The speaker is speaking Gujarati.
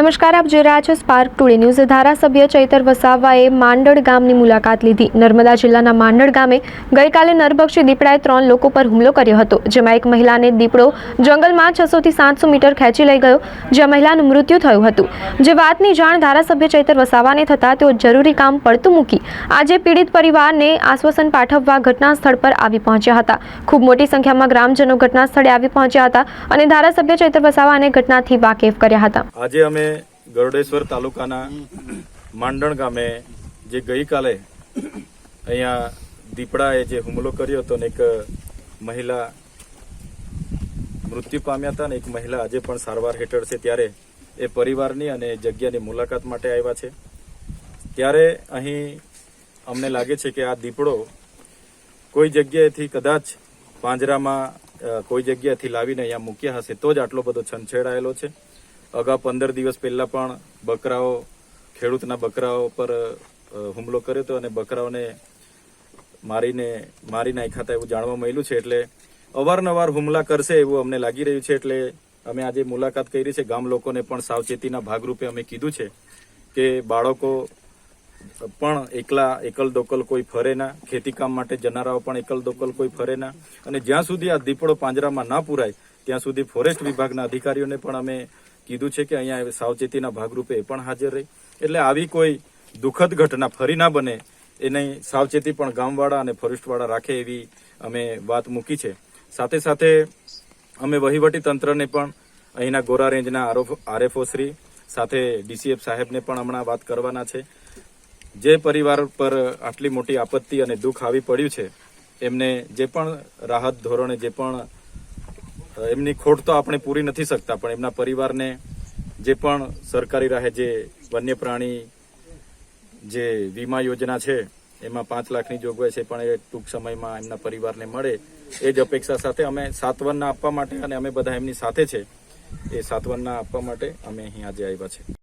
નમસ્કાર, આપ જોઈ રહ્યા છો સ્પાર્ક ટુડે ન્યૂઝ ધારાસભ્ય ચૈતર વસાવાએ માંડળ ગામની મુલાકાત લીધી. નર્મદા જિલ્લાના માંડળ ગામે ગઈકાલે નરભક્ષી દીપડાએ ત્રણ લોકો પર હુમલો કર્યો હતો. જેમાં એક મહિલાને દીપડો જંગલમાં છસોથી સાતસો મીટર ખેંચી લઈ ગયો, જ્યાં મહિલાનું મૃત્યુ થયું હતું. જે વાતની જાણ ધારાસભ્ય ચૈતર વસાવાને થતાં તેઓ જરૂરી કામ પડતું મૂકી, આજે પીડિત પરિવારને આશ્વાસન પાઠવવા ઘટના સ્થળ પર આવી પહોંચ્યા હતા. ખૂબ મોટી સંખ્યામાં ગ્રામજનો ઘટના સ્થળે આવી પહોંચ્યા હતા અને ધારાસભ્ય ચૈતર વસાવાને ઘટનાથી વાકેફ કર્યા હતા. આજે અમે ગરુડેશ્વર તાલુકાના માંડણ ગામે જે ગઈકાલે અહીંયા દીપડાએ જે હુમલો કર્યો હતો ને એક મહિલા મૃત્યુ પામ્યા હતા ને એક મહિલા આજે પણ સારવાર હેઠળ છે, ત્યારે એ પરિવારની અને જગ્યાની મુલાકાત માટે આવ્યા છે. ત્યારે અહીં અમને લાગે છે કે આ દીપડો કોઈ જગ્યાએથી કદાચ પાંજરામાં કોઈ જગ્યાએથી લાવીને અહીંયા મૂક્યા હશે, તો જ આટલો બધો છંછેડાયેલો છે. અગાઉ પંદર દિવસ પહેલા પણ બકરાઓ, ખેડૂતના બકરાઓ પર હુમલો કર્યો હતો અને બકરાઓને મારીને, મારી નાખ્યા હતા એવું જાણવા મળ્યું છે. એટલે અવારનવાર હુમલા કરશે એવું અમને લાગી રહ્યું છે. એટલે અમે આજે મુલાકાત કરી છે. ગામ લોકોને પણ સાવચેતીના ભાગરૂપે અમે કીધું છે કે બાળકો પણ એકલા એકલ દોકલ કોઈ ફરે ના. ખેતીકામ માટે જનારાઓ પણ એકલ દોકલ કોઈ ફરે ના. અને જ્યાં સુધી આ દીપડો પાંજરામાં ના પુરાય, ત્યાં સુધી ફોરેસ્ટ વિભાગના અધિકારીઓને પણ અમે કીધું છે કે અહીંયા સાવચેતીના ભાગરૂપે એ પણ હાજર રહી. એટલે આવી કોઈ દુઃખદ ઘટના ફરી ના બને, એની સાવચેતી પણ ગામવાળા અને ફોરેસ્ટવાળા રાખે એવી અમે વાત મૂકી છે. સાથે સાથે અમે વહીવટી તંત્રને પણ અહીંના ગોરા રેન્જના આરએફઓ શ્રી સાથે ડીસીએફ સાહેબને પણ હમણાં વાત કરવાના છે. જે પરિવાર પર આટલી મોટી આપત્તિ અને દુઃખ આવી પડ્યું છે, એમને જે પણ રાહત ધોરણે, જે પણ એમની ખોટ તો આપણે પૂરી નથી શકતા, પણ એમના પરિવારને જે પણ સરકારી રાહે જે વન્ય પ્રાણી જે વીમા યોજના છે, એમાં પાંચ લાખની જોગવાઈ છે, પણ એ ટૂંક સમયમાં એમના પરિવારને મળે, એ જ અપેક્ષા સાથે અમે સાતવનના આપવા માટે અને અમે બધા એમની સાથે છે, એ સાતવનના આપવા માટે અમે અહીં આજે આવ્યા છે.